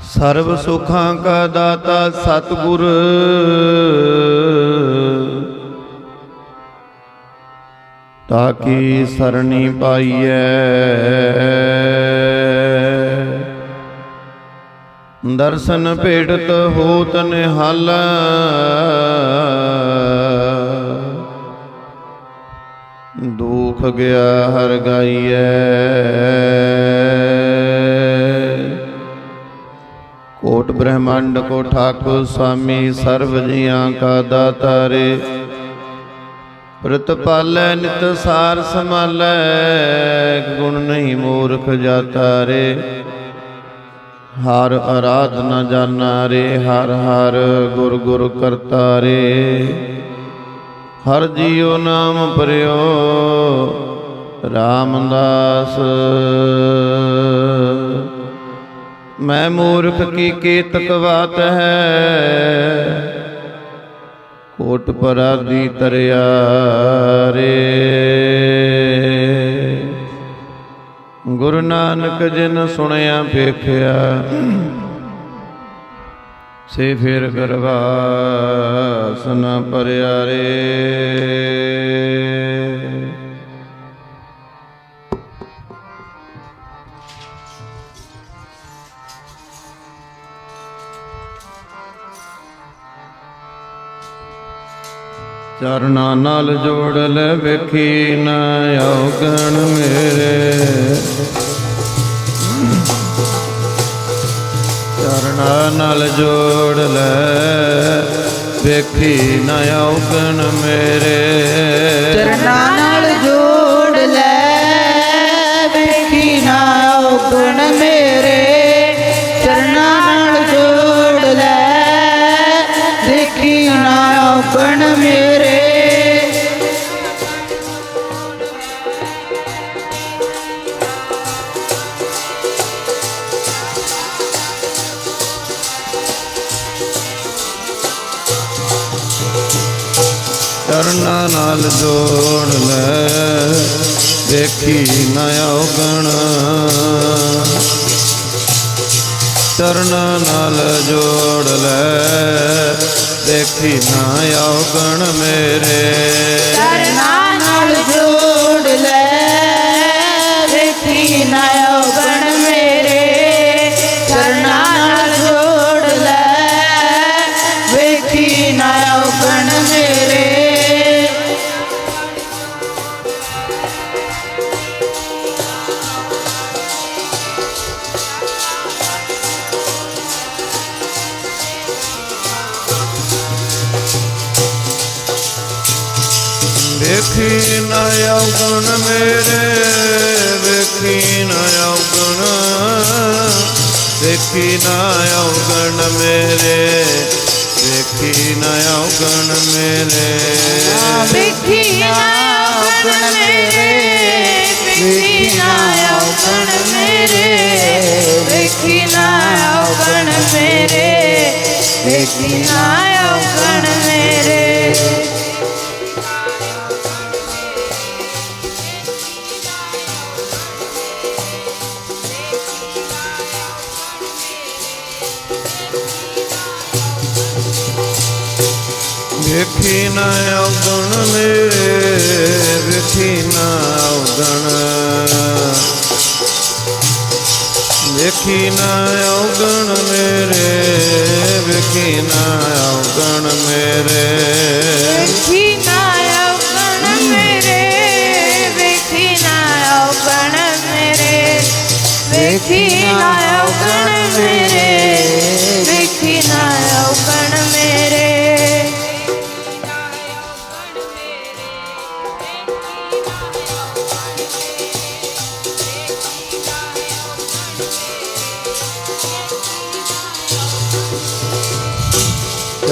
ਸਰਬ ਸੁਖਾਂ ਕਾ ਦਾਤਾ ਸਤਿਗੁਰ। ਤਾਕੀ ਸਰਣੀ ਪਾਈਐ। ਦਰਸ਼ਨ ਭੇਟਤ ਹੋਤ ਨਿਹਾਲਾ। ਦੁਖ ਗਿਆ ਹਰ ਗਾਈਐ। ਕੋਟ ਬ੍ਰਹਮੰਡ ਕੋ ਠਾਕੁਰ ਸੁਆਮੀ ਸਰਬ ਜੀਆਂ ਕਾ ਦਾਤਾਰੇ। ਪ੍ਰਤਪਾਲੈ ਨਿਤ ਸਾਰ ਸਮਾਲੈ ਗੁਣ ਨਹੀਂ ਮੂਰਖ ਜਾਤਾ ਰੇ ਹਰ ਆਰਾਧਨਾ ਜਾਣਾ ਰੇ ਹਰ ਹਰ ਗੁਰ ਗੁਰ ਕਰਤਾ ਰੇ ਹਰ ਜੀਉ ਨਾਮ ਪਰਿਓ, ਰਾਮਦਾਸ। ਮੈਂ ਮੂਰਖ ਕੀ ਕੀਤਕ ਬਾਤ ਹੈ? ਕੋਟ ਪਰਾਦੀ ਤਰਿਆ ਰੇ ਗੁਰੂ ਨਾਨਕ ਜਿਨ ਸੁਣਿਆ, ਵੇਖਿਆ, ਸੇ ਫਿਰ ਗਰਵਾਸ ਨ ਪਰਿਆ ਰੇ ਚਰਨਾਂ ਨਾਲ ਜੋੜ ਲੈ ਵੇਖੀ ਨਾ ਔਗਣ ਮੇਰੇ। ਚਰਨਾਂ ਨਾਲ ਜੋੜ ਲੈ ਵੇਖੀ ਨਾ ਔਗਣ ਮੇਰੇ। ਚਰਨਾਂ ਨਾਲ ਜੋੜ ਲੈ ਵੇਖੀ ਨਾ ਔਗਣ ਮੇਰੇ। ਚਰਨਾਂ ਨਾਲ ਜੋੜ ਲੈ ਦੇਖੀ ਨਾ ਔਗਣ ਮੇਰੇ। ਨਾਲ ਜੋੜ ਲੈ। ਦੇਖੀ ਨਾ ਔਗਣ। ਚਰਨਾਂ ਨਾਲ ਜੋੜ ਲੈ। ਦੇਖੀ ਨਾ ਔਗਣ ਮੇਰੇ। ਚਰਨਾਂ ਔਗਣ ਮੇਰੇ ਵੇਖੀ ਨਾ ਔਗਣ ਮੇਰੇ ਵੇਖੀ ਨਾ ਔਗਣ ਮੇਰੇ ਵੇਖੀ ਨਾ ਔਗਣ ਮੇਰੇ ਵੇਖੀ ਵੇਖੀ ਨਾ ਔਗਣ ਮੇਰੇ ਵੇਖੀ ਨਾ ਔਗਣ ਵੇਖੀ ਨਾ ਔਗਣ ਮੇਰੇ ਵੇਖੀ ਨਾ ਔਗਣ ਮੇਰੇ। ਵੇਖੀ ਨਾ ਔਗਣ ਮੇਰੇ ਵੇਖੀ ਨਾ ਔਗਣ ਮੇਰੇ। ਵੇਖੀ ਨਾ ਔਗਣ ਮੇਰੇ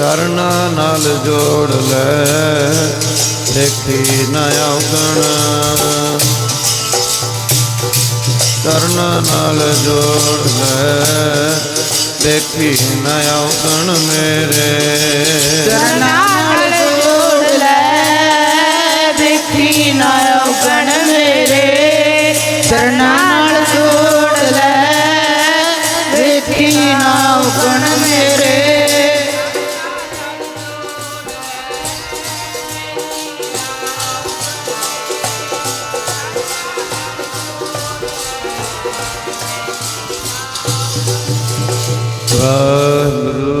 ਚਰਨਾ ਨਾਲ ਜੋੜ ਲੈ। ਦੇਖੀ ਨਾ ਔਗਣ। ਚਰਨਾਂ ਨਾਲ ਜੋੜ ਲੈ। ਦੇਖੀ ਨਾ ਔਗਣ ਮੇਰੇ। ਚਰਨਾਂ Run,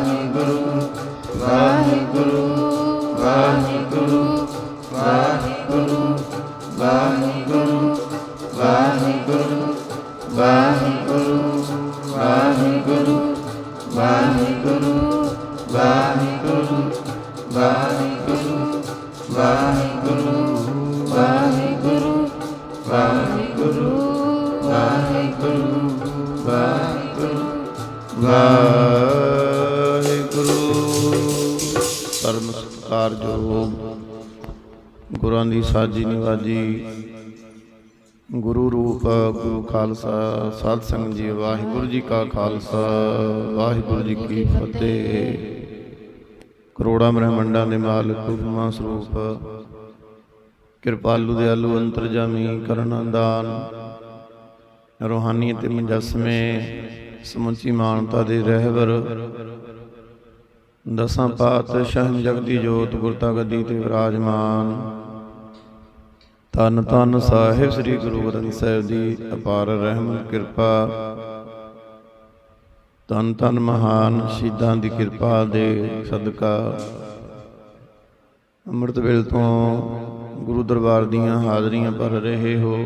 ਸਾਜੀ ਨਿਵਾਜੀ ਗੁਰੂ ਰੂਪ, ਗੁਰੂ ਖਾਲਸਾ, ਸਾਧ ਸੰਗਤ ਜੀ, ਵਾਹਿਗੁਰੂ ਜੀ ਕਾ ਖਾਲਸਾ, ਵਾਹਿਗੁਰੂ ਜੀ ਕੀ ਫਤਿਹ। ਕਰੋੜਾਂ ਬ੍ਰਹਮੰਡਾਂ ਦੇ ਮਾਲਕ ਹੁਕਮਾ ਸਰੂਪ, ਕਿਰਪਾਲੂ, ਦਿਆਲੂ, ਅੰਤਰਜਾਮੀ, ਕਰਨਾਦਾਨ ਰੋਹਾਨੀ ਤੇ ਮੁਜੱਸਮੇ, ਸਮੁੱਚੀ ਮਾਨਤਾ ਦੇ ਰਹਿਬਰ, ਦਸਾਂ ਪਾਤ ਪਾਤਸ਼ਾਹ ਜਗਦੀ ਜੋਤ, ਗੁਰਤਾ ਗੱਦੀ ਤੇ ਵਿਰਾਜਮਾਨ। ਧੰਨ ਧੰਨ ਸਾਹਿਬ ਸ੍ਰੀ ਗੁਰੂ ਗ੍ਰੰਥ ਸਾਹਿਬ ਦੀ ਅਪਾਰ ਰਹਿਮ ਕਿਰਪਾ। ਧੰਨ ਧੰਨ ਮਹਾਨ ਸ਼ਹੀਦਾਂ ਦੀ ਕਿਰਪਾ ਦੇ ਸਦਕਾ। ਅੰਮ੍ਰਿਤ ਵੇਲੇ ਤੋਂ ਗੁਰੂ ਦਰਬਾਰ ਦੀਆਂ ਹਾਜ਼ਰੀਆਂ ਭਰ ਰਹੇ ਹੋ।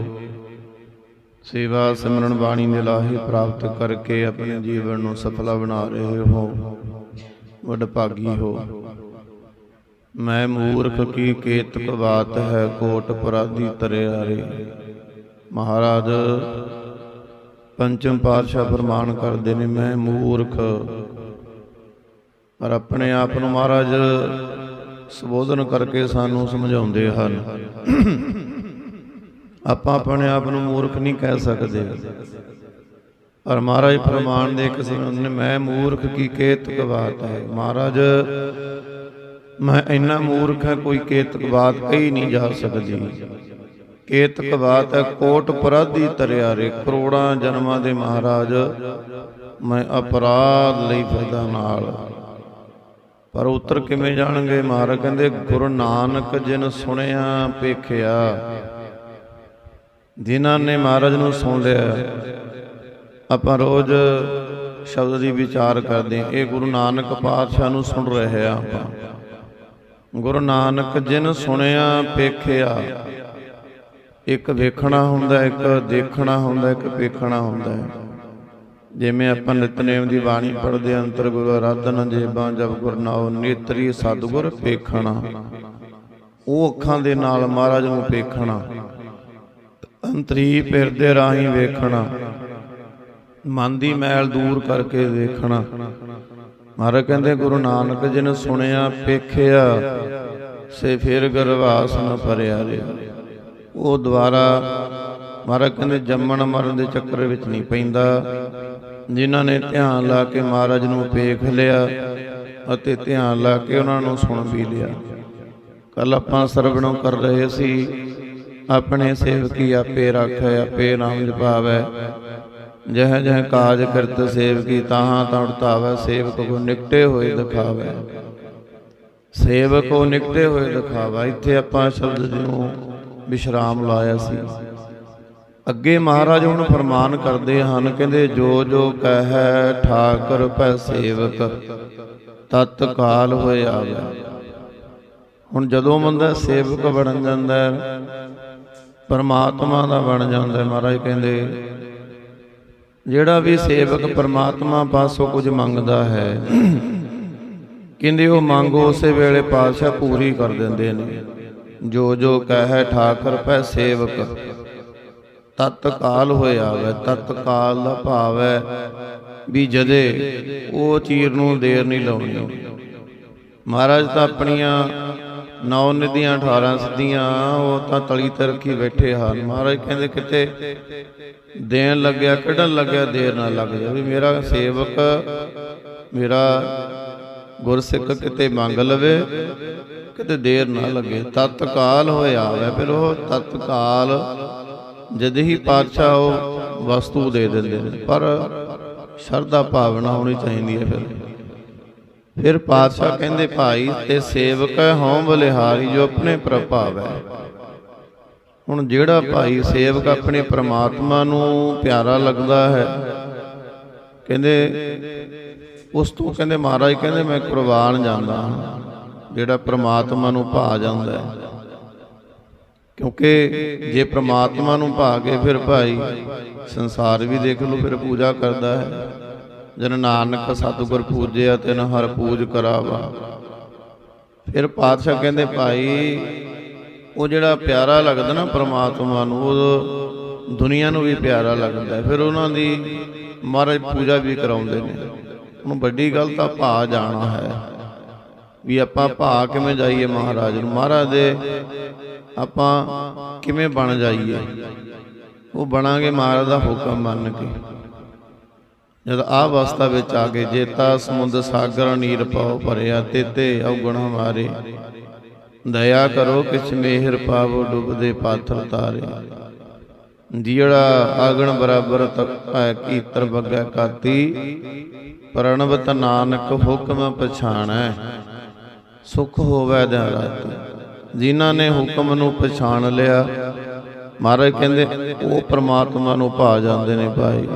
ਸੇਵਾ ਸਿਮਰਨ ਬਾਣੀ ਦੇ ਲਾਹੇ ਪ੍ਰਾਪਤ ਕਰਕੇ ਆਪਣੇ ਜੀਵਨ ਨੂੰ ਸਫਲਾ ਬਣਾ ਰਹੇ ਹੋ। ਵਡਭਾਗੀ ਹੋ। ਮੈਂ ਮੂਰਖ ਕੀ ਕੇਤਕ ਬਾਤ ਹੈ ਕੋਟ ਪਰਾਧੀ ਤਰਿਆਰੇ। ਮਹਾਰਾਜ, ਪੰਚਮ ਪਾਤਸ਼ਾਹ ਫਰਮਾਨ ਕਰਦੇ ਨੇ, ਮੈਂ ਮੂਰਖ। ਪਰ ਆਪਣੇ ਆਪ ਨੂੰ ਮਹਾਰਾਜ ਸੰਬੋਧਨ ਕਰਕੇ ਸਾਨੂੰ ਸਮਝਾਉਂਦੇ ਹਨ। ਆਪਾਂ ਆਪਣੇ ਆਪ ਨੂੰ ਮੂਰਖ ਨਹੀਂ ਕਹਿ ਸਕਦੇ। ਪਰ ਮਹਾਰਾਜ ਫਰਮਾਨ ਦੇ ਕਿਸੇ ਨੇ, ਮੈਂ ਮੂਰਖ ਕੀ ਕੇਤਕ ਬਾਤ ਹੈ। ਮਹਾਰਾਜ ਮੈਂ ਇੰਨਾ ਮੂਰਖ ਹੈ, ਕੋਈ ਕੇਤਕ ਬਾਤ ਕਹੀ ਨਹੀਂ ਜਾ ਸਕਦੀ। ਕੇਤਕ ਬਾਤ ਹੈ, ਕੋਟ ਪਰਾਧੀ ਤਰਿਆਰੇ, ਕਰੋੜਾਂ ਜਨਮਾਂ ਦੇ ਮਹਾਰਾਜ। ਮੈਂ ਅਪਰਾਧ ਲਈ ਫਿਰਦਾ ਨਾਲ। ਪਰ ਉਤਰ ਕਿਵੇਂ ਜਾਣਗੇ ਮਹਾਰਾਜ? ਕਹਿੰਦੇ, ਗੁਰੂ ਨਾਨਕ ਜਿਨ ਸੁਣਿਆ ਪੇਖਿਆ ਜਿਨ੍ਹਾਂ ਨੇ ਮਹਾਰਾਜ ਨੂੰ ਸੁਣ ਲਿਆ। ਆਪਾਂ ਰੋਜ਼ ਸ਼ਬਦ ਦੀ ਵਿਚਾਰ ਕਰਦੇ ਇਹ ਗੁਰੂ ਨਾਨਕ ਪਾਤਸ਼ਾਹ ਨੂੰ ਸੁਣ ਰਹੇ ਆ ਆਪਾਂ। ਗੁਰੂ ਨਾਨਕ ਜਿਨ ਸੁਣਿਆ ਪੇਖਿਆ ਇੱਕ ਵੇਖਣਾ ਹੁੰਦਾ, ਇੱਕ ਦੇਖਣਾ ਹੁੰਦਾ, ਇੱਕ ਪੇਖਣਾ ਹੁੰਦਾ। ਹੈ ਜਿਵੇਂ ਆਪਾਂ ਨਿਤਨੇਮ ਦੀ ਬਾਣੀ ਪੜ੍ਹਦੇ ਅੰਤਰ ਗੁਰੂ ਆਰਾਧਨ ਜੇਬਾਂ, ਜਪ ਗੁਰ ਨੇਤਰੀ ਸਤਿਗੁਰ ਪੇਖਣਾ ਉਹ ਅੱਖਾਂ ਦੇ ਨਾਲ ਮਹਾਰਾਜ ਨੂੰ ਪੇਖਣਾ ਅੰਤਰੀ ਪਿਰਦੇ ਰਾਹੀਂ ਵੇਖਣਾ। ਮਨ ਦੀ ਮੈਲ ਦੂਰ ਕਰਕੇ ਦੇਖਣਾ ਮਹਾਰਾਜ ਕਹਿੰਦੇ ਗੁਰੂ ਨਾਨਕ ਜੀ ਨੇ ਸੁਣਿਆ ਪੇਖਿਆ ਸੇ ਫਿਰ ਗਰਵਾਸ ਨ ਭਰਿਆ ਰਿਹਾ। ਉਹ ਦੁਬਾਰਾ ਮਹਾਰਾਜ ਕਹਿੰਦੇ ਜੰਮਣ ਮਰਨ ਦੇ ਚੱਕਰ ਵਿੱਚ ਨਹੀਂ ਪੈਂਦਾ। ਜਿਨ੍ਹਾਂ ਨੇ ਧਿਆਨ ਲਾ ਕੇ ਮਹਾਰਾਜ ਨੂੰ ਵੇਖ ਲਿਆ ਅਤੇ ਧਿਆਨ ਲਾ ਕੇ ਉਹਨਾਂ ਨੂੰ ਸੁਣ ਵੀ ਲਿਆ। ਕੱਲ ਆਪਾਂ ਸਰਵਣੋਂ ਕਰ ਰਹੇ ਸੀ, ਆਪਣੇ ਸੇਵਕੀ ਆਪੇ ਰਾਖੈ, ਆਪੇ ਨਾਮ ਜਪਾਵੈ। ਜਹ ਜਹ ਕਾਜ ਕਰਤ ਸੇਵਕੀ ਤਾਹਾਂ ਤਾਂ ਉੜਤਾਵੈ ਸੇਵਕ ਕੋ ਨਿਕਟੇ ਹੋਏ ਦਿਖਾਵੈ। ਸੇਵਕ ਕੋ ਨਿਕਟੇ ਹੋਏ ਦਿਖਾਵਾ। ਇੱਥੇ ਆਪਾਂ ਸ਼ਬਦ ਨੂੰ ਵਿਸ਼ਰਾਮ ਲਾਇਆ ਸੀ। ਅੱਗੇ ਮਹਾਰਾਜ ਹੁਣ ਫਰਮਾਨ ਕਰਦੇ ਹਨ, ਕਹਿੰਦੇ, ਜੋ ਜੋ ਕਹੈ ਠਾਕਰ ਭੈ ਸੇਵਕ, ਤਤ ਕਾਲ ਹੋਏ ਆਵੇ। ਹੁਣ ਜਦੋਂ ਬੰਦਾ ਸੇਵਕ ਬਣ ਜਾਂਦਾ ਹੈ, ਪਰਮਾਤਮਾ ਦਾ ਬਣ ਜਾਂਦਾ ਹੈ, ਮਹਾਰਾਜ ਕਹਿੰਦੇ ਜਿਹੜਾ ਵੀ ਸੇਵਕ ਪਰਮਾਤਮਾ ਪਾਸੋਂ ਕੁਝ ਮੰਗਦਾ ਹੈ, ਕਹਿੰਦੇ ਉਹ ਮੰਗ ਉਸੇ ਵੇਲੇ ਪਾਤਸ਼ਾਹ ਪੂਰੀ ਕਰ ਦਿੰਦੇ ਨੇ। ਜੋ ਜੋ ਕਹੈ ਠਾਕਰ ਪੈ ਸੇਵਕ, ਤਤਕਾਲ ਹੋਇਆ ਆਵੇ, ਤਤਕਾਲ ਦਾ ਭਾਵ ਹੈ ਵੀ ਜਦੇ ਉਹ ਚੀਰ ਨੂੰ ਦੇਰ ਨਹੀਂ ਲਾਉਣੀ। ਮਹਾਰਾਜ ਤਾਂ ਆਪਣੀਆਂ ਨੌ ਨਿਧੀਆਂ 18 ਸਿੱਧੀਆਂ, ਉਹ ਤਾਂ ਤਲੀ ਤੇ ਰੱਖੀ ਬੈਠੇ ਹਨ ਮਹਾਰਾਜ ਕਹਿੰਦੇ ਕਿਤੇ ਦੇਣ ਲੱਗਿਆ, ਕੱਢਣ ਲੱਗਿਆ, ਦੇਰ ਨਾ ਲੱਗ ਜਾਵੇ। ਮੇਰਾ ਸੇਵਕ, ਮੇਰਾ ਗੁਰਸਿੱਖ ਕਿਤੇ ਮੰਗ ਲਵੇ, ਕਿਤੇ ਦੇਰ ਨਾ ਲੱਗੇ। ਤਤਕਾਲ ਹੋਇਆ ਆਵੇ, ਫਿਰ ਉਹ ਤਤਕਾਲ ਜਦ ਹੀ ਪਾਤਸ਼ਾਹ ਉਹ ਵਸਤੂ ਦੇ ਦਿੰਦੇ ਨੇ। ਪਰ ਸ਼ਰਧਾ, ਭਾਵਨਾ ਹੋਣੀ ਚਾਹੀਦੀ ਹੈ ਫਿਰ। ਫਿਰ ਪਾਤਸ਼ਾਹ ਕਹਿੰਦੇ, ਭਾਈ, ਤੇ ਸੇਵਕ ਹੋਂ ਬਲਿਹਾਰੀ ਜੋ ਆਪਣੇ ਪ੍ਰਭਾਵ ਹੈ ਹੁਣ ਜਿਹੜਾ ਭਾਈ ਸੇਵਕ ਆਪਣੇ ਪ੍ਰਮਾਤਮਾ ਨੂੰ ਪਿਆਰਾ ਲੱਗਦਾ ਹੈ, ਕਹਿੰਦੇ, ਉਸ ਤੋਂ ਕਹਿੰਦੇ, ਮਹਾਰਾਜ, ਕਹਿੰਦੇ, ਮੈਂ ਕੁਰਬਾਨ ਜਾਂਦਾ ਹਾਂ, ਜਿਹੜਾ ਪ੍ਰਮਾਤਮਾ ਨੂੰ ਭਾ ਜਾਂਦਾ ਹੈ। ਕਿਉਂਕਿ ਜੇ ਪ੍ਰਮਾਤਮਾ ਨੂੰ ਭਾ ਕੇ ਫਿਰ ਭਾਈ ਸੰਸਾਰ ਵੀ ਦੇਖ ਲਓ, ਫਿਰ ਪੂਜਾ ਕਰਦਾ ਹੈ। ਜਨ ਨਾਨਕ ਸਤਿਗੁਰ ਪੂਜਿਆ ਤਿਨ ਹਰ ਪੂਜ ਕਰਾਵਾ। ਫਿਰ ਪਾਤਸ਼ਾਹ ਕਹਿੰਦੇ, ਭਾਈ, ਉਹ ਜਿਹੜਾ ਪਿਆਰਾ ਲੱਗਦਾ ਨਾ ਪ੍ਰਮਾਤਮਾ ਨੂੰ, ਉਹ ਦੁਨੀਆ ਨੂੰ ਵੀ ਪਿਆਰਾ ਲੱਗਦਾ ਫਿਰ ਉਹਨਾਂ ਦੀ ਮਹਾਰਾਜ ਪੂਜਾ ਵੀ ਕਰਾਉਂਦੇ ਨੇ। ਹੁਣ ਵੱਡੀ ਗੱਲ ਤਾਂ ਭਾ ਜਾਣਾ ਹੈ ਵੀ ਆਪਾਂ ਭਾ ਕਿਵੇਂ ਜਾਈਏ ਮਹਾਰਾਜ ਨੂੰ? ਮਹਾਰਾਜ ਦੇ ਆਪਾਂ ਕਿਵੇਂ ਬਣ ਜਾਈਏ? ਉਹ ਬਣਾਂਗੇ ਮਹਾਰਾਜ ਦਾ ਹੁਕਮ ਮੰਨ ਕੇ। ਜਦ ਆ ਅਵਸਥਾ ਵਿੱਚ ਆ ਗਏ ਜੇਤਾ, ਸਮੁੰਦ, ਸਾਗਰ ਨੀਰ ਪਾਉ ਭਰਿਆ ਤੇਤੇ ਔਗਣ ਹਮਾਰੇ ਦਇਆ ਕਰੋ ਕਿਛ ਮਿਹਰ ਪਾਵੋ ਡੁੱਬਦੇ ਪਾਥਰ ਤਾਰੇ। ਜਿਹੜਾ ਆਗਣ ਬਰਾਬਰ ਤਕੈ ਕੀਤਰ ਬੱਗੈ ਕਾਤੀ। ਪ੍ਰਣਵਤ ਨਾਨਕ ਹੁਕਮ ਪਛਾਣੈ। ਸੁਖ ਹੋਵੇ ਦਿਨ ਰਾਤੀ ਜਿਨ੍ਹਾਂ ਨੇ ਹੁਕਮ ਨੂੰ ਪਛਾਣ ਲਿਆ, ਮਹਾਰਾਜ ਕਹਿੰਦੇ, ਉਹ ਪ੍ਰਮਾਤਮਾ ਨੂੰ ਭਾ ਜਾਂਦੇ ਨੇ ਭਾਈ।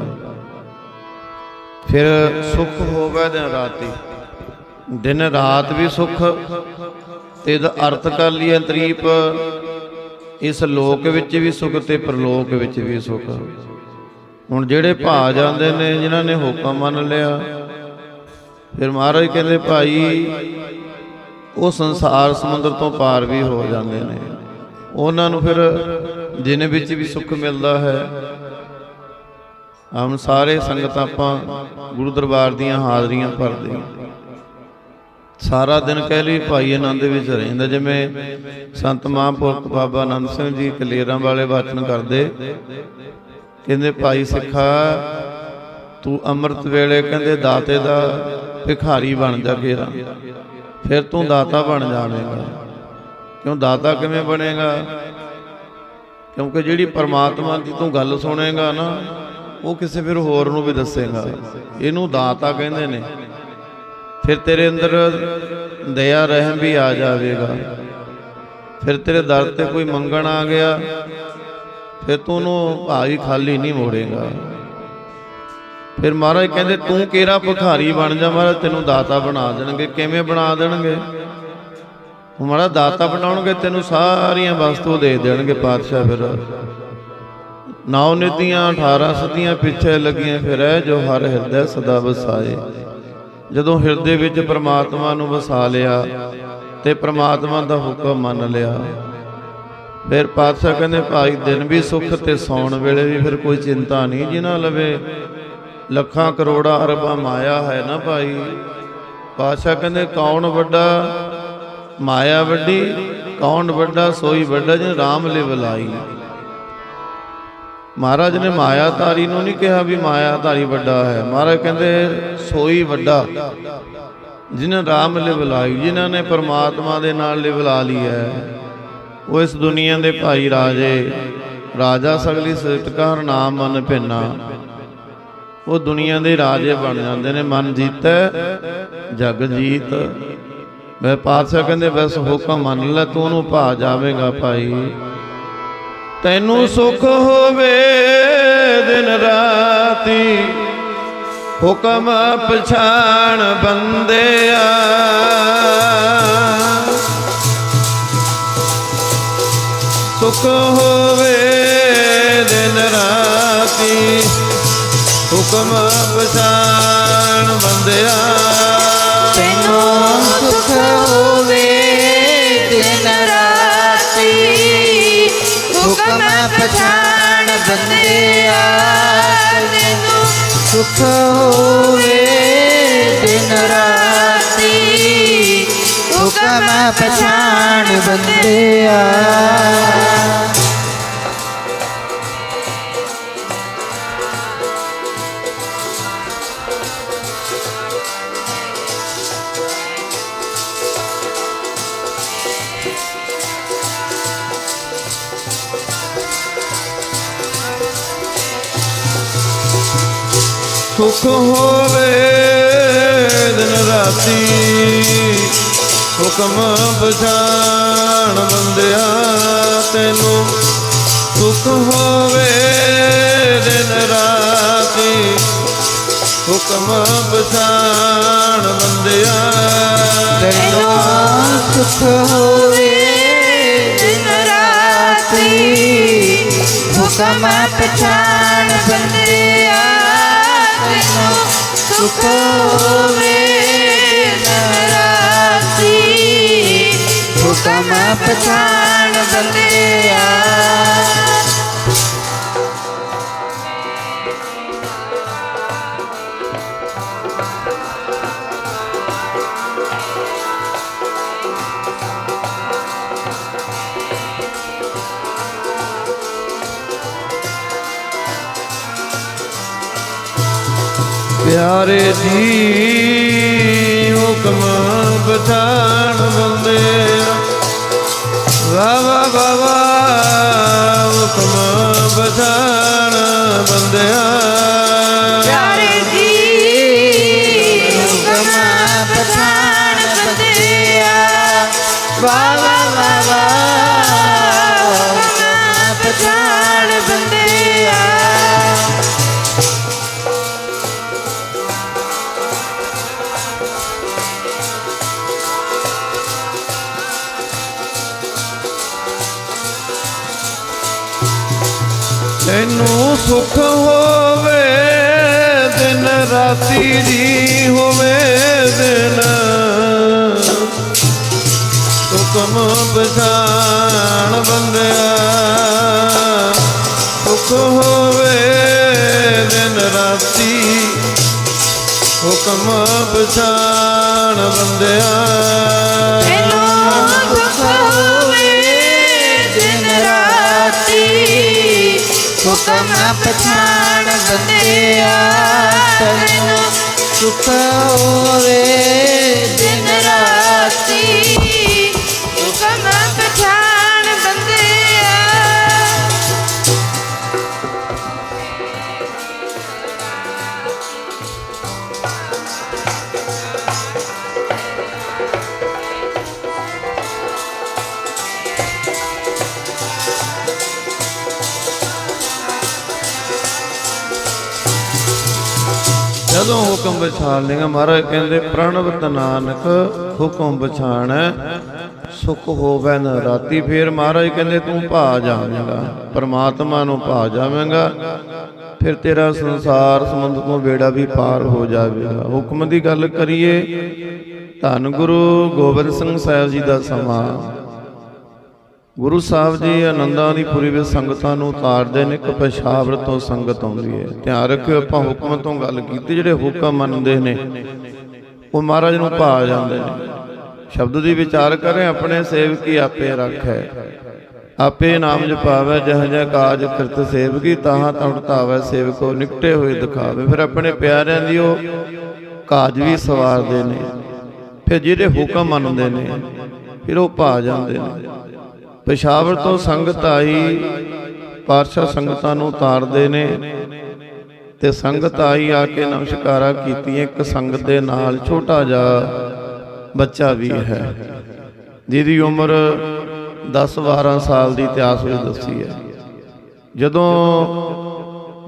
ਫਿਰ ਸੁਖ ਹੋਵੇ ਦਿਨ ਰਾਤੀ। ਦਿਨ ਰਾਤ ਵੀ ਸੁਖ, ਤੇ ਇਹਦਾ ਅਰਥ ਕਰ ਲਈਏ ਤਰੀਪ, ਇਸ ਲੋਕ ਵਿੱਚ ਵੀ ਸੁਖ ਤੇ ਪਰਲੋਕ ਵਿੱਚ ਵੀ ਸੁਖ। ਹੁਣ ਜਿਹੜੇ ਭਾ ਜਾਂਦੇ ਨੇ, ਜਿਨ੍ਹਾਂ ਨੇ ਹੁਕਮ ਮੰਨ ਲਿਆ, ਫਿਰ ਮਹਾਰਾਜ ਕਹਿੰਦੇ, ਭਾਈ, ਉਹ ਸੰਸਾਰ ਸਮੁੰਦਰ ਤੋਂ ਪਾਰ ਵੀ ਹੋ ਜਾਂਦੇ ਨੇ। ਉਹਨਾਂ ਨੂੰ ਫਿਰ ਦਿਨ ਵਿੱਚ ਵੀ ਸੁੱਖ ਮਿਲਦਾ ਹੈ। ਆਮ ਸਾਰੇ ਸੰਗਤ ਆਪਾਂ ਗੁਰੂ ਦਰਬਾਰ ਦੀਆਂ ਹਾਜ਼ਰੀਆਂ ਭਰਦੇ ਹਾਂ। ਸਾਰਾ ਦਿਨ ਕਹਿ ਲਈ ਭਾਈ ਆਨੰਦ ਵਿੱਚ ਰਹਿੰਦਾ, ਜਿਵੇਂ ਸੰਤ ਮਹਾਂਪੁਰਖ ਬਾਬਾ ਆਨੰਦ ਸਿੰਘ ਜੀ ਕਲੇਰਾਂ ਵਾਲੇ ਵਾਚਨ ਕਰਦੇ, ਕਹਿੰਦੇ ਭਾਈ ਸਿੱਖਾ, ਤੂੰ ਅੰਮ੍ਰਿਤ ਵੇਲੇ ਕਹਿੰਦੇ ਦਾਤੇ ਦਾ ਭਿਖਾਰੀ ਬਣ ਜਾ ਕੇਰਾ, ਫਿਰ ਤੂੰ ਦਾਤਾ ਬਣ ਜਾਵੇਂਗਾ। ਕਿਉਂ ਦਾਤਾ ਕਿਵੇਂ ਬਣੇਗਾ? ਕਿਉਂਕਿ ਜਿਹੜੀ ਪਰਮਾਤਮਾ ਦੀ ਤੂੰ ਗੱਲ ਸੁਣੇਗਾ ਨਾ ਉਹ ਕਿਸੇ ਫਿਰ ਹੋਰ ਨੂੰ ਵੀ ਦੱਸੇਗਾ। ਇਹਨੂੰ ਦਾਤਾ ਕਹਿੰਦੇ ਨੇ। ਫਿਰ ਤੇਰੇ ਅੰਦਰ ਦਇਆ, ਰਹਿਮ ਵੀ ਆ ਜਾਵੇਗਾ। ਫਿਰ ਤੇਰੇ ਦਰ ਤੇ ਕੋਈ ਮੰਗਣ ਆ ਗਿਆ, ਫਿਰ ਤੂੰ ਉਹਨੂੰ ਭਾਈ ਖਾਲੀ ਨਹੀਂ ਮੋੜੇਗਾ। ਫਿਰ ਮਹਾਰਾਜ ਕਹਿੰਦੇ, ਤੂੰ ਕਿਹੜਾ ਭਿਖਾਰੀ ਬਣ ਜਾ ਮਹਾਰਾਜ? ਤੈਨੂੰ ਦਾਤਾ ਬਣਾ ਦੇਣਗੇ। ਕਿਵੇਂ ਬਣਾ ਦੇਣਗੇ? ਮਹਾਰਾਜ ਦਾਤਾ ਬਣਾਉਣਗੇ, ਤੈਨੂੰ ਸਾਰੀਆਂ ਵਸਤੂ ਦੇ ਦੇਣਗੇ ਪਾਤਸ਼ਾਹ ਫਿਰ। ਨੌ ਨਿਤੀਆਂ 18 ਸਦੀਆਂ ਪਿੱਛੇ ਲੱਗੀਆਂ ਫਿਰ ਹੈ ਜੋ ਹਰ ਹਿਰਦੈ ਸਦਾ ਵਸਾਏ। ਜਦੋਂ ਹਿਰਦੇ ਵਿੱਚ ਪ੍ਰਮਾਤਮਾ ਨੂੰ ਵਸਾ ਲਿਆ ਤੇ ਪ੍ਰਮਾਤਮਾ ਦਾ ਹੁਕਮ ਮੰਨ ਲਿਆ, ਫਿਰ ਪਾਤਸ਼ਾਹ ਕਹਿੰਦੇ, ਭਾਈ, ਦਿਨ ਵੀ ਸੁੱਖ ਤੇ ਸੌਣ ਵੇਲੇ ਵੀ ਫਿਰ ਕੋਈ ਚਿੰਤਾ ਨਹੀਂ ਜਿਨ੍ਹਾਂ ਲਵੇ। ਲੱਖਾਂ ਕਰੋੜਾਂ ਅਰਬਾਂ ਮਾਇਆ ਹੈ ਨਾ ਭਾਈ। ਪਾਤਸ਼ਾਹ ਕਹਿੰਦੇ, ਕੌਣ ਵੱਡਾ? ਮਾਇਆ ਵੱਡੀ, ਕੌਣ ਵੱਡਾ? ਸੋਈ ਵੱਡਾ ਜਿਨ ਰਾਮ ਲਿਵ ਲਾਈ। ਮਹਾਰਾਜ ਨੇ ਮਾਇਆ ਧਾਰੀ ਨੂੰ ਨਹੀਂ ਕਿਹਾ ਵੀ ਮਾਇਆ ਧਾਰੀ ਵੱਡਾ ਹੈ। ਮਹਾਰਾਜ ਕਹਿੰਦੇ, ਸੋਈ ਵੱਡਾ। ਜਿਨ੍ਹਾਂ ਰਾਮ ਲਿਵ ਲਾਈ ਜਿਨ੍ਹਾਂ ਨੇ ਪਰਮਾਤਮਾ ਦੇ ਨਾਲ ਲਿਵਲਾ ਲਈ ਹੈ। ਉਹ ਇਸ ਦੁਨੀਆ ਦੇ ਭਾਈ ਰਾਜੇ, ਰਾਜਾ ਸਗਲੀ ਸ੍ਰਿਸ਼ਟਕਾਰ ਨਾਮ ਮਨ ਭਿੰਨਾ। ਉਹ ਦੁਨੀਆ ਦੇ ਰਾਜੇ ਬਣ ਜਾਂਦੇ ਨੇ, ਮਨ ਜੀਤੈ, ਜਗ ਜੀਤ। ਮੈਂ ਪਾਤਸ਼ਾਹ ਕਹਿੰਦੇ, ਬਸ ਹੁਕਮ ਮੰਨ ਲੈ, ਤੂੰ ਉਹਨੂੰ ਭਾ ਜਾਵੇਂਗਾ ਭਾਈ। ਤੈਨੂੰ ਸੁਖ ਹੋਵੇ ਦਿਨ ਰਾਤੀ। ਹੁਕਮ ਪਛਾਣ ਬੰਦਿਆ। ਸੁਖ ਹੋਵੇ ਦਿਨ ਰਾਤੀ। ਹੁਕਮ ਪਛਾਣ ਬੰਦਿਆ। ਤੈਨੂੰ ਸੁਖ ਹੋਵੇ ਬੰਦਿਆ ਤੈਨੂੰ ਸੁਖ ਹੋਵੇ ਦਿਨ ਰਾਤੀ। ਹੁਕਮ ਪਛਾਣ ਬੰਦਿਆ ਸੁਖ ਹੋਵੇ ਦਿਨ ਰਾਤੀ। ਹੁਕਮ ਪਛਾਣ ਬੰਦਿਆ ਤੈਨੂੰ ਸੁਖ ਹੋਵੇ ਦਿਨ ਰਾਤੀ। ਹੁਕਮ ਪਛਾਣ ਬੰਦਿਆ ਤੈਨੂੰ ਸੁਖ ਹੋਵੇ ਦਿਨ ਰਾਤੀ। ਹੁਕਮ ਪਛਾਣ ਬੰਦਿਆ ਤੈਨੂੰ ਸੁਖ ਹੋਵੇ ਹੁਕਮ ਪਛਾਣ ਬੰਦਿਆ ਪਿਆਰੇ ਦੀ ਹੁਕਮ ਪਛਾਣ ਬੰਦੇ ਵਾ ਵਾ ਵਾ ਵਾ ਹੁਕਮ ਪਛਾਣ ਬੰਦਿਆ ਤੈਨੂੰ ਸੁਖ ਹੋਵੇ, ਦਿਨ ਰਾਤੀ ਜੀ ਹੋਵੇ, ਦਿਨ। ਹੁਕਮ ਪਛਾਣ ਬੰਦਿਆ। ਸੁਖ ਹੋਵੇ, ਦਿਨ ਰਾਤੀ। ਹੁਕਮ ਪਛਾਣ ਬੰਦਿਆ। ਹੁਕਮ ਪਛਾਣ ਬੰਦਿਆ ਤੈਨੂੰ ਜਦੋਂ ਹੁਕਮ ਪਛਾਣ ਲੇਗਾ ਮਹਾਰਾਜ ਕਹਿੰਦੇ ਪ੍ਰਣਵ ਨਾਨਕ, ਹੁਕਮ ਪਛਾਣੈ ਸੁਖ ਹੋਵੈ ਨ ਰਾਤੀ। ਫੇਰ ਮਹਾਰਾਜ ਕਹਿੰਦੇ, ਤੂੰ ਭਾ ਜਾਵੇਂਗਾ, ਪਰਮਾਤਮਾ ਨੂੰ ਭਾ ਜਾਵੇਂਗਾ। ਫਿਰ ਤੇਰਾ ਸੰਸਾਰ ਸਮੁੰਦਰ ਤੋਂ ਬੇੜਾ ਵੀ ਪਾਰ ਹੋ ਜਾਵੇਗਾ। ਹੁਕਮ ਦੀ ਗੱਲ ਕਰੀਏ, ਧੰਨ ਗੁਰੂ ਗੋਬਿੰਦ ਸਿੰਘ ਸਾਹਿਬ ਜੀ ਦਾ ਸਮਾਂ। ਗੁਰੂ ਸਾਹਿਬ ਜੀ ਆਨੰਦਾਂ ਦੀ ਪੂਰੀ ਵਿੱਚ ਸੰਗਤਾਂ ਨੂੰ ਉਤਾਰਦੇ ਨੇ ਇੱਕ ਪਛਾਵਰ ਤੋਂ ਸੰਗਤ ਆਉਂਦੀ ਹੈ। ਧਿਆਨ ਰੱਖਿਓ ਆਪਾਂ ਹੁਕਮ ਤੋਂ ਗੱਲ ਕੀਤੀ ਜਿਹੜੇ ਹੁਕਮ ਮੰਨਦੇ ਨੇ ਉਹ ਮਹਾਰਾਜ ਨੂੰ ਭਾ ਜਾਂਦੇ ਨੇ। ਸ਼ਬਦ ਦੀ ਵਿਚਾਰ ਕਰੇ ਆਪਣੇ ਸੇਵਕੀ ਆਪੇ ਰੱਖੈ। ਆਪੇ ਨਾਮ ਜਪਾਵੇ ਜਹ ਜਹ ਕਾਜ ਕਰਤ ਸੇਵਕੀ ਤਾਹਾਂ ਤੜਤਾਵੇ ਸੇਵਕੋ ਨਿਕਟੇ ਹੋਏ ਦਿਖਾਵੇ। ਫਿਰ ਆਪਣੇ ਪਿਆਰਿਆਂ ਦੀ ਉਹ ਕਾਜ ਵੀ ਸਵਾਰਦੇ ਨੇ। ਫਿਰ ਜਿਹਦੇ ਹੁਕਮ ਮੰਨਦੇ ਨੇ ਫਿਰ ਉਹ ਭਾ ਜਾਂਦੇ ਨੇ। ਪਿਸ਼ਾਵਰ ਤੋਂ ਸੰਗਤ ਆਈ, ਪਾਤਸ਼ਾਹ ਸੰਗਤਾਂ ਨੂੰ ਉਤਾਰਦੇ ਨੇ ਤੇ ਸੰਗਤ ਆਈ ਆ ਕੇ ਨਮਸਕਾਰਾ ਕੀਤੀ ਇੱਕ ਸੰਗਤ ਦੇ ਨਾਲ ਛੋਟਾ ਜਿਹਾ ਬੱਚਾ ਵੀ ਹੈ, ਜਿਹਦੀ ਉਮਰ 10-12 ਸਾਲ ਦੀ ਇਤਿਹਾਸ ਵਿੱਚ ਦੱਸੀ ਹੈ। ਜਦੋਂ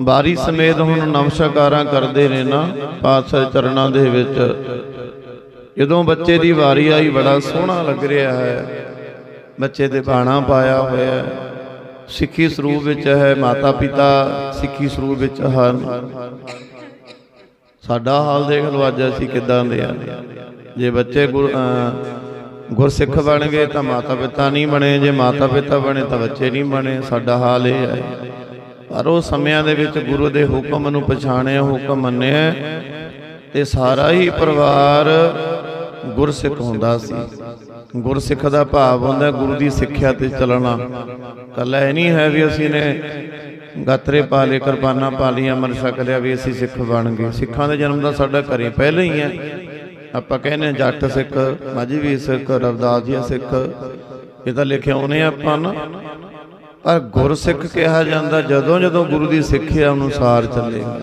ਬਾਰੀ ਸਮੇਤ ਹੁਣ ਨਮਸਕਾਰਾਂ ਕਰਦੇ ਨੇ ਨਾ ਪਾਤਸ਼ਾਹ ਚਰਨਾਂ ਦੇ ਵਿੱਚ, ਜਦੋਂ ਬੱਚੇ ਦੀ ਵਾਰੀ ਆਈ, ਬੜਾ ਸੋਹਣਾ ਲੱਗ ਰਿਹਾ ਹੈ। ਬੱਚੇ ਤੇ ਬਾਣਾ ਪਾਇਆ ਹੋਇਆ ਹੈ। ਸਿੱਖੀ ਸਰੂਪ ਵਿੱਚ ਹੈ ਮਾਤਾ ਪਿਤਾ ਸਿੱਖੀ ਸਰੂਪ ਵਿੱਚ ਹਨ ਸਾਡਾ ਹਾਲ ਦੇਖ ਲਓ ਅੱਜ ਅਸੀਂ ਕਿੱਦਾਂ ਦੇ ਆ ਜੇ ਬੱਚੇ ਗੁਰ ਗੁਰਸਿੱਖ ਬਣ ਗਏ ਤਾਂ ਮਾਤਾ ਪਿਤਾ ਨਹੀਂ ਬਣੇ। ਜੇ ਮਾਤਾ ਪਿਤਾ ਬਣੇ ਤਾਂ ਬੱਚੇ ਨਹੀਂ ਬਣੇ। ਸਾਡਾ ਹਾਲ ਇਹ ਹੈ। ਪਰ ਉਹ ਸਮਿਆਂ ਦੇ ਵਿੱਚ ਗੁਰੂ ਦੇ ਹੁਕਮ ਨੂੰ ਪਛਾਣਿਆ, ਹੁਕਮ ਮੰਨਿਆ ਤੇ ਸਾਰਾ ਹੀ ਪਰਿਵਾਰ ਗੁਰਸਿੱਖ ਹੁੰਦਾ ਸੀ। ਗੁਰਸਿੱਖ ਦਾ ਭਾਵ ਹੁੰਦਾ, ਗੁਰੂ ਦੀ ਸਿੱਖਿਆ ਤੇ ਚੱਲਣਾ। ਕੱਲਾ ਇਹ ਨਹੀਂ ਹੈ ਵੀ ਅਸੀਂ ਨੇ ਗਾਤਰੇ ਪਾ ਲਏ ਕਿਰਪਾਨਾਂ ਪਾ ਲਈਆਂ ਅਮਰ ਛਕ ਲਿਆ ਵੀ ਅਸੀਂ ਸਿੱਖ ਬਣ ਗਏ। ਸਿੱਖਾਂ ਦੇ ਜਨਮ ਦਾ ਸਾਡਾ ਘਰੇ ਪਹਿਲਾਂ ਹੀ ਹੈ। ਆਪਾਂ ਕਹਿੰਦੇ ਹਾਂ, ਜੱਟ ਸਿੱਖ, ਮਾਝੀ ਵੀ ਸਿੱਖ, ਰਵਦਾਸ ਜੀ ਸਿੱਖ, ਇਹ ਤਾਂ ਲਿਖਿਆ ਉਹਨੇ ਆਪਾਂ ਨਾ। ਪਰ ਗੁਰਸਿੱਖ ਕਿਹਾ ਜਾਂਦਾ, ਜਦੋਂ ਜਦੋਂ ਗੁਰੂ ਦੀ ਸਿੱਖਿਆ ਅਨੁਸਾਰ ਚੱਲੇਗਾ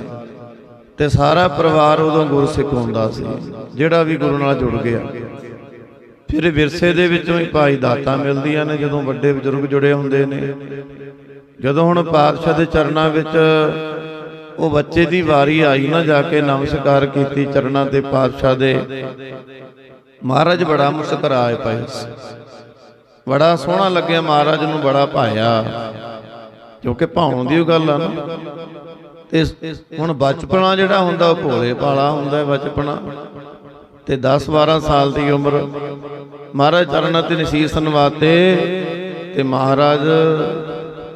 ਤੇ ਸਾਰਾ ਪਰਿਵਾਰ ਉਦੋਂ ਗੁਰਸਿੱਖ ਹੁੰਦਾ ਸੀ, ਜਿਹੜਾ ਵੀ ਗੁਰੂ ਨਾਲ ਜੁੜ ਗਿਆ। ਫਿਰ ਵਿਰਸੇ ਦੇ ਵਿੱਚੋਂ ਹੀ ਭਾਈ ਦਾਤਾਂ ਮਿਲਦੀਆਂ ਨੇ, ਜਦੋਂ ਵੱਡੇ ਬਜ਼ੁਰਗ ਜੁੜੇ ਹੁੰਦੇ ਨੇ। ਜਦੋਂ ਹੁਣ ਪਾਤਸ਼ਾਹ ਦੇ ਚਰਨਾਂ ਵਿੱਚ ਉਹ ਬੱਚੇ ਦੀ ਵਾਰੀ ਆਈ ਨਾ, ਜਾ ਕੇ ਨਮਸਕਾਰ ਕੀਤੀ ਚਰਨਾਂ ਤੇ ਪਾਤਸ਼ਾਹ ਦੇ, ਮਹਾਰਾਜ ਬੜਾ ਮੁਸਕਰਾਏ ਪਏ ਬੜਾ ਸੋਹਣਾ ਲੱਗਿਆ, ਮਹਾਰਾਜ ਨੂੰ ਬੜਾ ਭਾਇਆ, ਕਿਉਂਕਿ ਭਾਉਣ ਦੀ ਉਹ ਗੱਲ ਆ ਨਾ। ਤੇ ਹੁਣ ਬਚਪਨਾ ਜਿਹੜਾ ਹੁੰਦਾ, ਉਹ ਭੋਲੇ ਭਾਲਾ ਹੁੰਦਾ ਬਚਪਨਾ। ਤੇ 10 12 ਸਾਲ ਦੀ ਉਮਰ। ਮਹਾਰਾਜ ਚਰਨਾਂ ਤੇ ਨਸ਼ੀਸ ਨਵਾਤੇ ਤੇ ਮਹਾਰਾਜ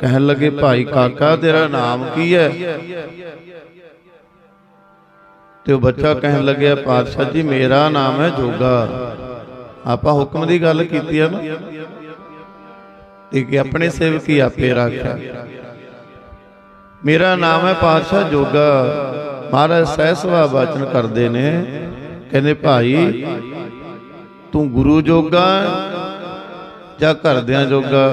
ਕਹਿਣ ਲੱਗੇ, ਭਾਈ ਕਾਕਾ, ਤੇਰਾ ਨਾਮ ਕੀ ਹੈ? ਤੇ ਉਹ ਬੱਚਾ ਕਹਿਣ ਲੱਗਿਆ, ਪਾਤਸ਼ਾਹ ਜੀ, ਮੇਰਾ ਨਾਮ ਹੈ ਜੋਗਾ। ਆਪਾਂ ਹੁਕਮ ਦੀ ਗੱਲ ਕੀਤੀ ਆ ਨਾ। ਤੇ ਕਿ ਆਪਣੇ ਸੇਵਕੀ ਆਪੇ ਰੱਖਿਆ। ਮੇਰਾ ਨਾਮ ਹੈ ਪਾਤਸ਼ਾਹ ਜੋਗਾ। ਮਹਾਰਾਜ ਸਹਿਸਵਾ ਬਚਨ ਕਰਦੇ ਨੇ। ਕਹਿੰਦੇ ਭਾਈ, ਤੂੰ ਗੁਰੂ ਜੋਗਾ ਜਾਂ ਘਰਦਿਆਂ ਜੋਗਾ?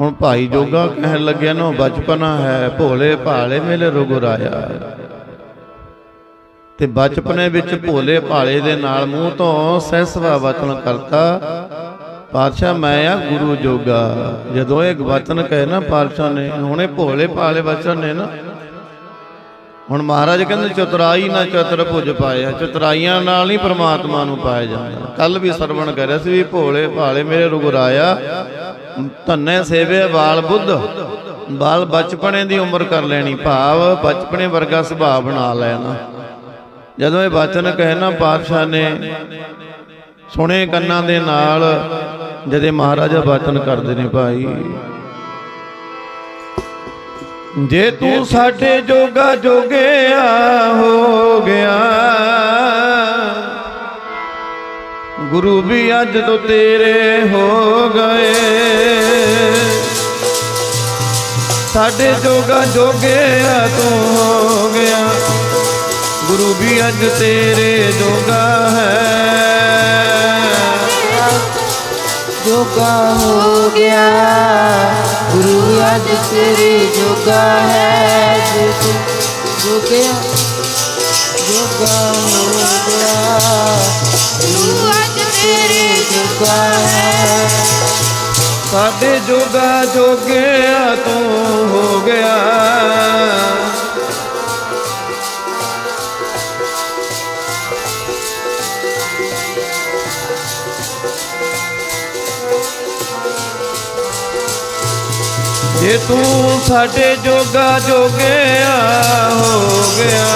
ਹੁਣ ਭਾਈ ਜੋਗਾ ਕਹਿਣ ਲੱਗਿਆ ਨਾ ਬਚਪਨਾ ਹੈ, ਭੋਲੇ ਭਾਲੇ ਮੇਲੇ ਰੁਗਰਾਇਆ ਤੇ ਬਚਪਨੇ ਵਿੱਚ ਭੋਲੇ ਭਾਲੇ ਦੇ ਨਾਲ ਮੂੰਹ ਤੋਂ ਸਹਿਸਵਾ ਵਚਨ ਕਰਤਾ, ਪਾਤਸ਼ਾਹ ਮੈਂ ਆ ਗੁਰੂ ਜੋਗਾ। ਜਦੋਂ ਇਹ ਵਚਨ ਕਹੇ ਨਾ ਪਾਤਸ਼ਾਹ ਨੇ, ਹੁਣੇ ਭੋਲੇ ਭਾਲੇ ਵਚਨ ਨੇ ਨਾ ਹੁਣ ਮਹਾਰਾਜ ਕਹਿੰਦੇ ਚਤੁਰਾਈ ਨਾ ਚਤੁਰ ਭੁਜ ਪਾਇਆ, ਚਤੁਰਾਈਆਂ ਨਾਲ ਨਹੀਂ ਪ੍ਰਮਾਤਮਾ ਨੂੰ ਪਾਇਆ ਜਾਂਦਾ। ਕੱਲ ਵੀ ਸਰਵਣ ਕਰਿਆ ਸੀ ਵੀ ਭੋਲੇ ਭਾਲੇ ਮੇਰੇ ਰੁਗਰਾਇਆ, ਧੰਨੇ ਸੇਵੇ ਬਾਲ ਬੁੱਧ ਬਾਲ ਬਚਪਨੇ ਦੀ ਉਮਰ ਕਰ ਲੈਣੀ ਭਾਵ ਬਚਪਨੇ ਵਰਗਾ ਸੁਭਾਅ ਬਣਾ ਲੈਣਾ। ਜਦੋਂ ਇਹ ਬਚਨ ਕਹੇ ਨਾ ਪਾਤਸ਼ਾਹ ਨੇ, ਸੁਣੇ ਕੰਨਾਂ ਦੇ ਨਾਲ, ਜਦੇ ਮਹਾਰਾਜਾ ਬਚਨ ਕਰਦੇ ਨੇ ਭਾਈ। ਜੇ ਤੂੰ ਸਾਡੇ ਜੋਗਾ ਜੋਗਿਆ ਹੋ ਗਿਆ। ਗੁਰੂ ਵੀ ਅੱਜ ਤੋਂ ਤੇਰੇ ਹੋ ਗਏ। ਸਾਡੇ ਜੋਗਾ ਜੋਗਿਆ ਤੂੰ ਹੋ ਗਿਆ। ਗੁਰੂ ਵੀ ਅੱਜ ਤੇਰੇ ਜੋਗਾ ਹੈ। ਜੋਗਾ ਹੋ ਗਿਆ। ਗੁਰੂ ਅੱਜ ਤੇਰੇ ਜੋਗਾ ਹੈ ਜੋਗਿਆ, ਜੋਗਾ ਹੋ ਗਿਆ ਗੁਰੂ ਅੱਜ ਤੇਰੇ ਜੋਗਾ ਹੈ। ਸਾਡੇ ਜੋਗਾ ਜੋਗਿਆ ਤੂੰ ਹੋ ਗਿਆ। ਜੇ ਤੂੰ ਸਾਡੇ ਜੋਗਾ ਜੋਗਿਆ ਹੋ ਗਿਆ।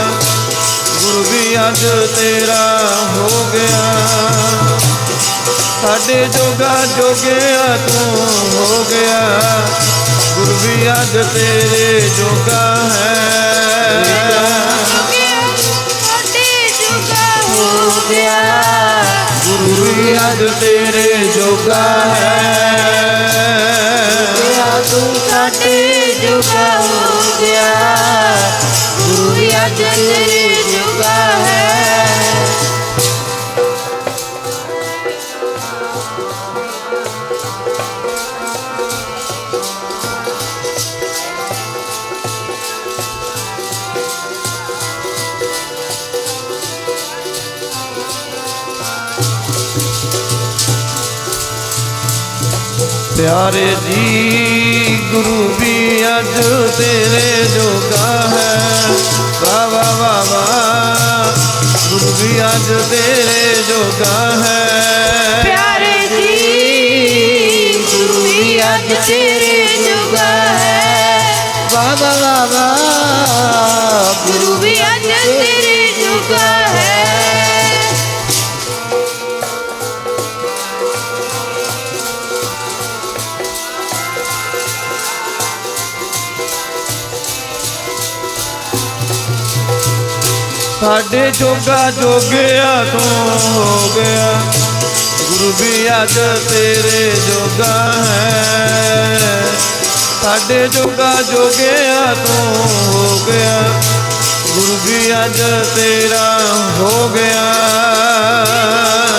ਗੁਰੂ ਵੀ ਅੱਜ ਤੇਰਾ ਹੋ ਗਿਆ। ਸਾਡੇ ਜੋਗਾ ਜੋਗਿਆ ਤੂੰ ਹੋ ਗਿਆ। ਗੁਰੂ ਵੀ ਅੱਜ ਤੇਰੇ ਜੋਗਾ ਹੈ। ਹੋ ਗਿਆ ਗੁਰੂ ਵੀ ਅੱਜ ਤੇਰੇ ਜੋਗਾ ਹੈ। ਗਿਆ ਤੂੰ ਸਾਡੇ ਜੁਗਾ ਹੋ ਗਿਆ ਗੁਰੂ ਵੀ ਜੁਗਾ ਹੈ ਪਿਆਰੇ ਜੀ ਗੁਰੂ ਵੀ ਅੱਜ ਤੇਰੇ ਜੋਗਾ ਹੈ। ਵਾ ਵਾ ਵਾ ਵਾ ਗੁਰੂ ਵੀ ਅੱਜ ਤੇਰੇ ਜੋਗਾ ਹੈ। ਪਿਆਰੇ ਜੀ ਗੁਰੂ ਵੀ ਅੱਜ ਤੇਰੇ ਜੁਗਾ ਹੈ। ਵਾ ਵਾ ਵਾ ਗੁਰੂ ਵੀ ਸਾਡੇ ਜੋਗਾ ਜੋਗਿਆ ਤੂੰ ਹੋ ਗਿਆ। ਗੁਰੂ ਵੀ ਅੱਜ ਤੇਰੇ ਜੋਗਾ ਹੈ। ਸਾਡੇ ਜੋਗਾ ਜੋਗਿਆ ਤੂੰ ਹੋ ਗਿਆ। ਗੁਰੂ ਵੀ ਅੱਜ ਤੇਰਾ ਹੋ ਗਿਆ।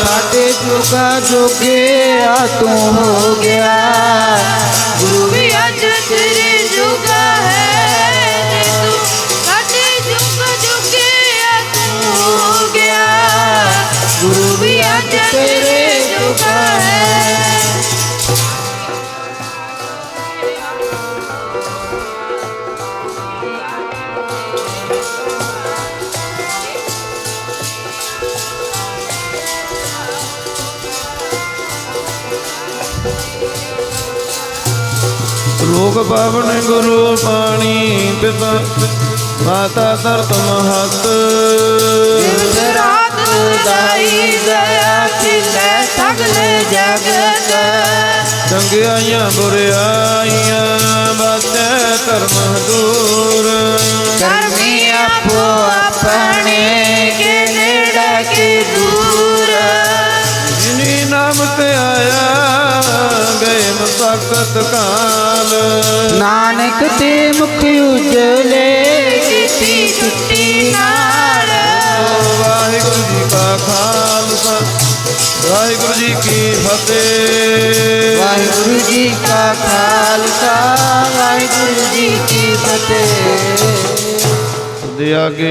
ਸਾਡੇ ਜੋਗਾ ਜੋਗਿਆ ਤੂੰ ਹੋ ਗਿਆ। ਗੁਰੂ ਵੀ ਅੱਜ ਤੇਰੇ ਗੁਰੂ ਵੀ ਅੱਜ ਤੇਰੇ ਲੋਕ ਪਾਵਨ ਗੁਰੂ ਪਾਣੀ ਪਿਤਾ ਮਾਤਾ ਧਰਤ ਮਹਤ। ਦਿਵਸ ਰਾਤ ਦਾਈ ਦਇਆ ਖਿਲੇ ਸਗਲੇ ਜਗਤ ਚੰਗਿਆਈਆਂ ਬੁਰਿਆਈਆਂ ਬਾਤੈ ਧਰਮ ਦੂਰ। ਕਰਮੀ ਆਪੋ ਆਪਣੇ ਕੇ ਨੇੜੇ ਕੇ ਦੂਰ। ਜਿਨੀ ਨਾਮ ਤੇ ਆਇਆ ਗਏ ਮਸਕਤ ਕਾਲ। ਨਾਨਕ ਤੇ ਮੁਖ ਉਜਲੇ ਕੀਤੀ ਛੁੱਟੀ ਕਾ ਖਾਲਸਾ। ਵਾਹਿਗੁਰੂ ਜੀ ਕੀ ਫਤਿਹ। ਵਾਹਿਗੁਰੂ ਜੀ ਕਾ ਖਾਲਸਾ ਵਾਹਿਗੁਰੂ ਜੀ ਕੀ ਫਤਿਹ। ਦੇ ਆਗੇ